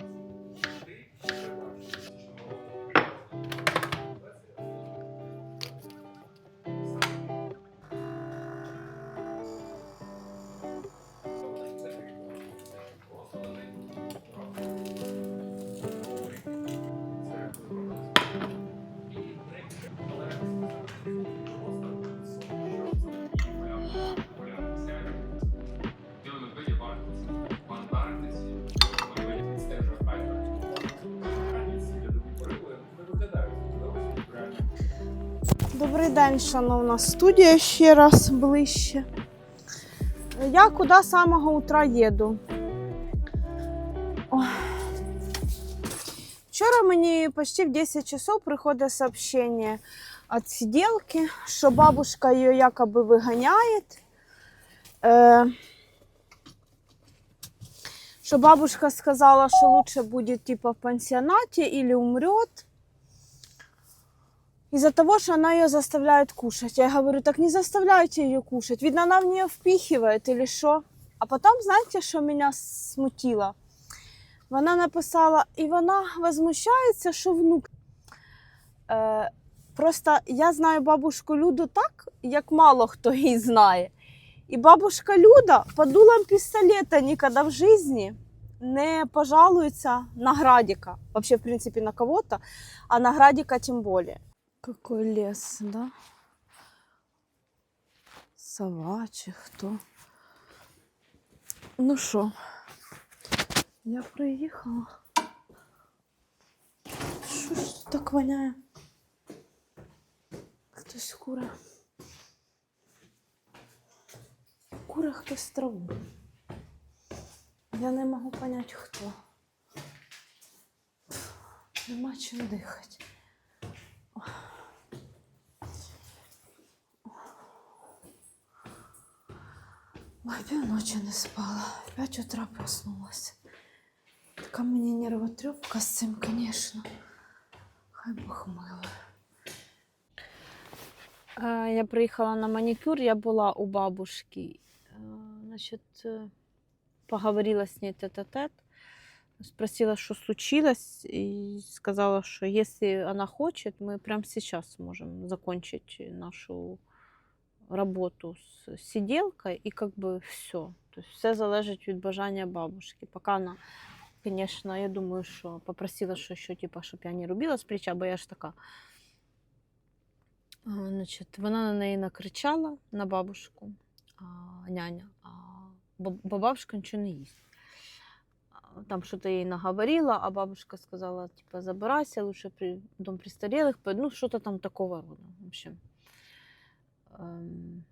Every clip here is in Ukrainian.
life. Добрий день, шановна студія, ще раз ближче. Я куди з самого утра їду? Вчора мені почти в 10 часов приходить сообщение от сиделки, що бабушка її якоби виганяє. Е, що бабушка сказала, що лучше буде типа в пансионате или умрет. Из-за того, что она ее заставляет кушать. Я говорю, так не заставляйте ее кушать. Видно, она в нее впихивает или что. А потом, знаете, что меня смутило? Вона написала, і вона возмущається, що внук. Е, просто я знаю бабушку Люду так, як мало хто її знає. І бабушка Люда по дулам пістолета ніколи в житті не пожалується на Градика. Вообще, в принципе, на кого-то, а на Градика тем более. Какой лес, да? Сова чи хто. Ну що, я приїхала. Що ж так воняє? Хтось куре. Куре хтось траву. Я не можу понять хто. Нема чим дихати. Ой, півночі не спала. В 5 утра проснулась. Така мені нервотрепка з цим, звісно. Хай Бог мило. Я приїхала на манікюр, я була у бабушки. Е, Значит, э, поговорила с ней тет-а-тет. Спросила, что случилось, и сказала, что если она хочет, мы прямо сейчас можем закончить нашу работу з сиделкой, і как би все. Тобто все залежить від бажання бабушки. Поки вона, звісно, я думаю, що попросила, що, що типа, щоб я не рубила з плеча, бо я ж така. Значить, вона на неї накричала на бабушку, а, няня, а, бо, бабушка нічого не їсть. Там що-то їй наговорила, а бабушка сказала, типа, забирайся, лучше при дом престарелых, ну, что-то там такого рода. В общем. Ем,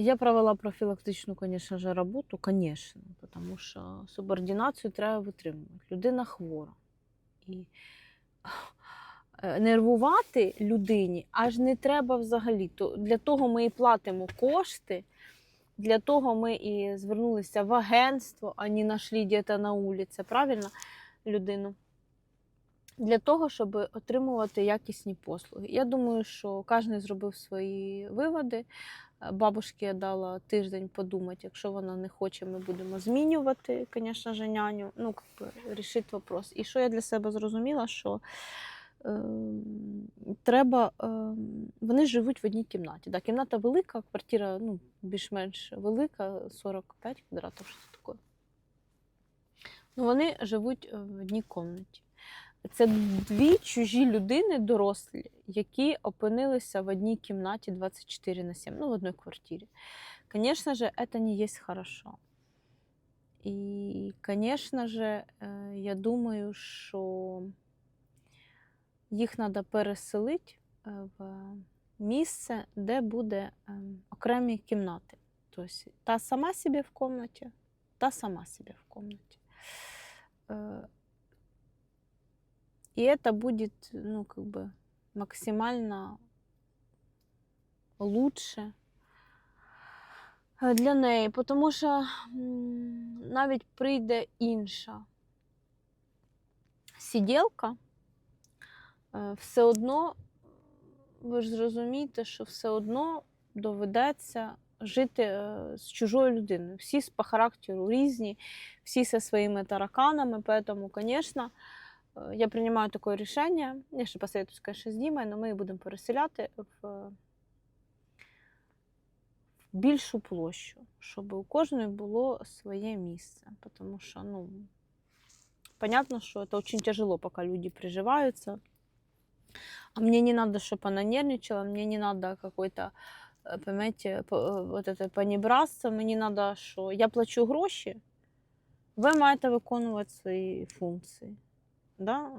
Я провела профілактичну, звісно ж, роботу, звісно, тому що субординацію треба витримувати. Людина хвора. І е, нервувати людині аж не треба взагалі. То Для того ми і платимо кошти, для того ми і звернулися в агентство, а не знайшли десь на вулиці, правильно, людину? Для того, щоб отримувати якісні послуги. Я думаю, що кожен зробив свої виводи. Е, Бабушці я дала тиждень подумати, якщо вона не хоче, ми будемо змінювати, звісно ж, няню. Ну, рішити вопрос. І що я для себе зрозуміла, що е, треба, е, вони живуть в одній кімнаті. Да, кімната велика, квартира ну, більш-менш велика, 45 квадратів, що таке. Ну, вони живуть в одній кімнаті. Це дві чужі людини, дорослі, які опинилися в одній кімнаті 24 на 7, ну, в одній квартирі. Звісно ж, це не є хорошо. І, звісно ж, э, я думаю, що їх треба переселити э, в місце, де буде ем, окремі кімнати. Тобто та сама собі в кімнаті, та сама собі в кімнаті. Е, И это будет, ну, как бы максимально лучше е, для неї, тому що м, навіть прийде інша сиділка, е, все одно, ви ж зрозумієте, що все одно доведеться жити е, з чужою людиною. Всі з- по характеру різні, всі зі своїми тараканами, поэтому, конечно, е, я приймаю таке рішення. Я ще посоветуюсь, конечно, з Дімою, але ми її будемо переселяти в е, в більшу площу, щоб у кожної було своє місце. Тому що, ну, понятно, что это очень тяжело, пока люди приживаются. А мне не надо, чтобы она нервничала, мне не надо какой-то, э, понимаете, по- э, вот это понебратство, мені надо, що я плачу гроші, ви маєте виконувати свої функції. Да?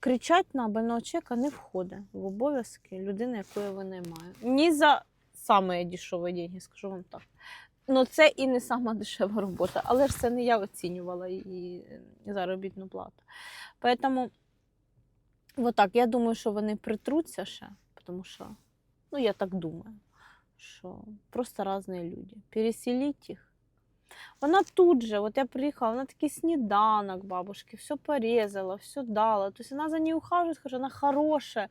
Кричать на больного чоловіка не входить в обов'язки людини, якої ви наймає. Ні за самі дешеві деньги, скажу вам так. Ну, це і не сама дешева робота, але ж це не я оцінювала її заробітну плату. Поэтому, вот так, я думаю, що вони притруться ще, тому що, ну, я так думаю, що просто різні люди. Переселіть їх. Вона тут же, от я приїхала, вона такий сніданок бабушки, все порізала, все дала. Тобто вона за нею ухажує, скаже, вона хороша.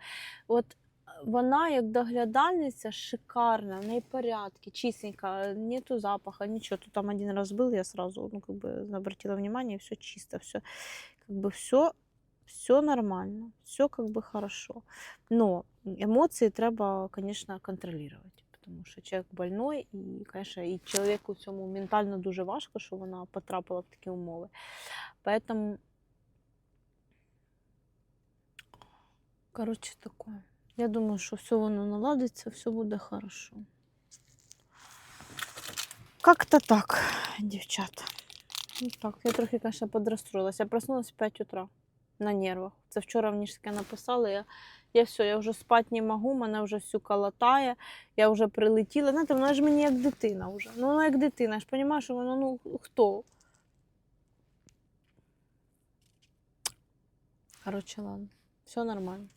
От вона як доглядальниця шикарна, в неї порядки, чистенька, нету запаха, нічого. Тут там один раз был, я сразу ну, как бы, обратила внимание, все чисто, все как бы все, все нормально, все как бы хорошо. Но эмоции треба, конечно, контролировать. Тому що чоловік больной, і, конечно, і чоловіку цьому ментально дуже важко, що вона потрапила в такі умови. Поэтому, короче, такое. Я думаю, що все воно наладиться, все буде хорошо. Как-то так, дівчата. Ну так, я трохи, конечно, подрастроилась. Я проснулась в 5 утра на нервах. Це вчора мені таке написали. Я, я все, я вже спати не можу, мене вже всю калатає, я вже прилетіла. Знаєте, вона ж мені як дитина вже. Ну, вона як дитина, я ж розумію, що вона, ну, хто? Короче, ладно. Все нормально.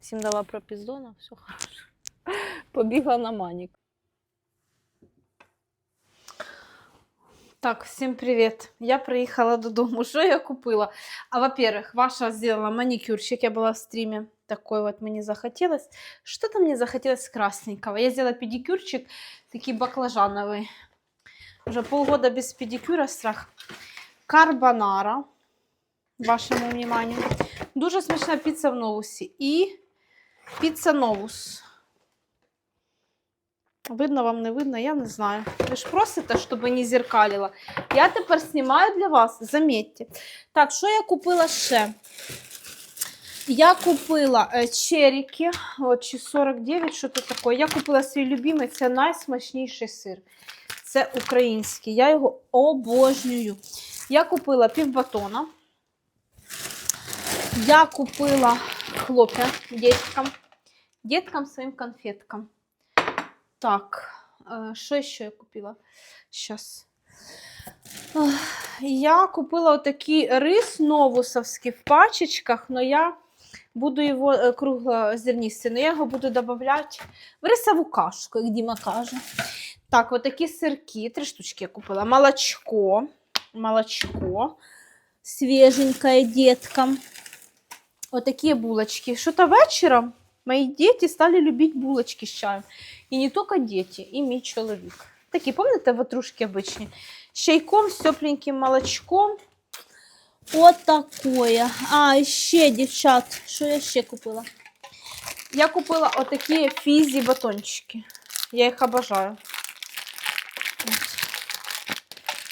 Всім дала пропіздона, все хорошо. Побігла на манік. Так, всім привіт. Я приїхала додому. Що я купила? А во-первых, Ваша сделала маникюрчик. Я была в стриме. Такой вот мне захотелось. Что-то мне захотелось красненького. Я сделала педикюрчик, такой баклажановый. Уже полгода без педикюра страх. Карбонара. Вашему вниманию. Дуже смачна піца в новусі. І піца новус. Видно вам, не видно, я не знаю. Ви ж просите, щоб не зеркалила. Я тепер знімаю для вас, замітьте. Так, що я купила ще? Я купила е, черіки, от чи 49, що це таке. Я купила свій любимий, це найсмачніший сир. Це український. Я його обожнюю. Я купила півбатона. Я купила хлоп'я діткам. Діткам своїм конфеткам. Так, е, що ще я купила? Щас. Я купила отакий рис новусовський в пачечках, але я буду його е, круглозернистий, но я його буду додавати в рисову кашку, як Діма каже. Так, отакі сирки, три штучки я купила. Молочко, молочко, свеженькое деткам. Отакі булочки. Что-то вечером мои дети стали любить булочки с чаем. І не тільки діти, і мій чоловік. Такі, пам'ятаєте, ватрушки обичні? З чайком, з тепленьким молочком. От такое. А, і ще, дівчат, що я ще купила? Я купила отакі фізі батончики. Я їх обожаю.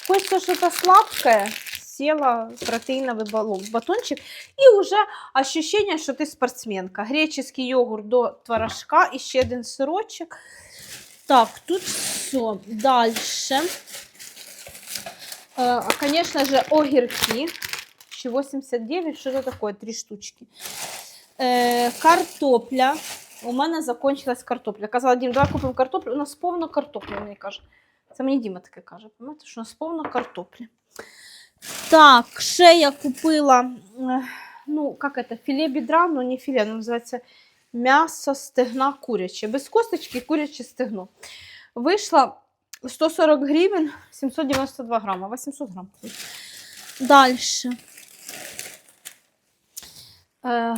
Хочется что-то сладкое, села протеиновый баллон- батончик, и уже ощущение, что ты спортсменка. Греческий йогурт до творожка, і ще один сирочок. Так, тут все. Дальше. Э, конечно же, огірки. Ще 89, что это такое? Три штучки. Э, картопля. У мене закончилась картопля. Казала, Дім, давай купимо картоплю. У нас повно картоплі, мені каже. Це мені Діма таке каже. Пам'ятаєте, що у нас повно картоплі. Так, ще я купила, е, ну, как это, філе бедра, ну не філе, воно називається м'ясо стегна куряче. Без косточки куряче стегно. Вийшло 140 гривень, 792 грама, 800 грам. Дальше. Е,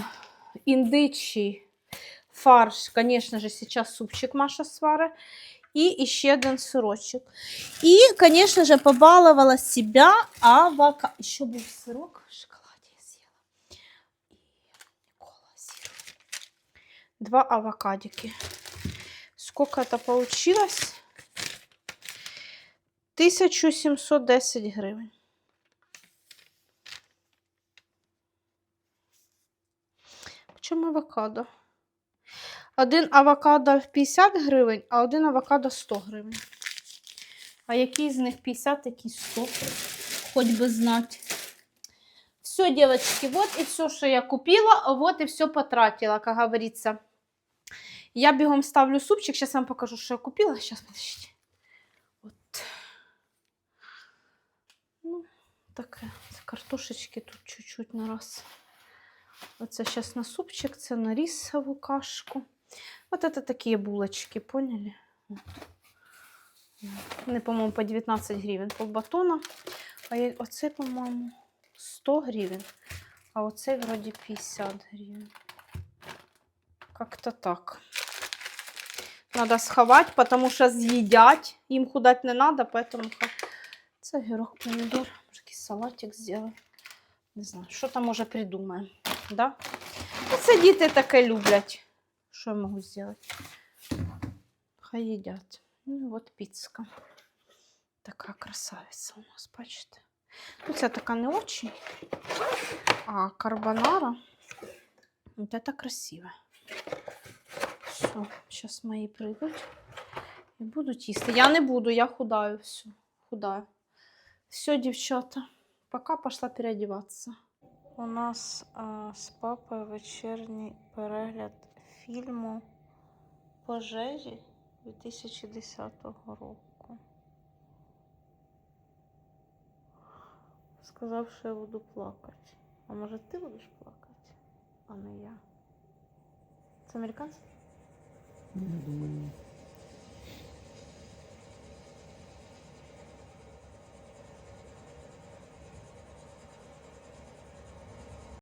індичий фарш, звісно ж, зараз супчик Маша сварить. І ще один сирочок. І, звісно ж, побалувала себе авокадо. Ще був сирок в шоколаді я з'їла. І кола з'їла. Два авокадики. Сколько это получилось? 1710 гривень. Чому авокадо? Один авокадо 50 гривень, а один авокадо 100 гривень. А який з них 50, який 100? Хоть би знати. Все, девочки, вот и все, что я купила, вот и все потратила, как говорится. Я бегом ставлю супчик, сейчас вам покажу, что я купила. Сейчас, подождите. Вот. Ну, таке. Це картошечки тут чуть-чуть на раз. Оце зараз на супчик, це на рисову кашку. Вот это такие булочки, поняли? Вони, по-моєму, по 19 гривень полбатона. А оце, по-моєму, 100 гривень. А оце вроді 50 гривень. Как-то так. Надо сховать, потому що з'їдять. Їм худать не надо, поэтому це гірок помідор. Може, салатик зробимо. Не знаю, що там може придумаємо. Да? Ну, це діти таке люблять. Що я можу зробити? Хай їдять. Ну, от піцка. Така красавиця у нас, бачите? Ну, це така не очень. А карбонара. Вот это красиво. Все, зараз мої прийдуть і будуть їсти. Я не буду, я худаю все. Худаю. Все, дівчата, пока пошла переодіватися. У нас а, з папою вечірній перегляд фільму Пожежі 2010 року. Сказав, що я буду плакати. А може ти будеш плакати, а не я. Це американці? Я думаю.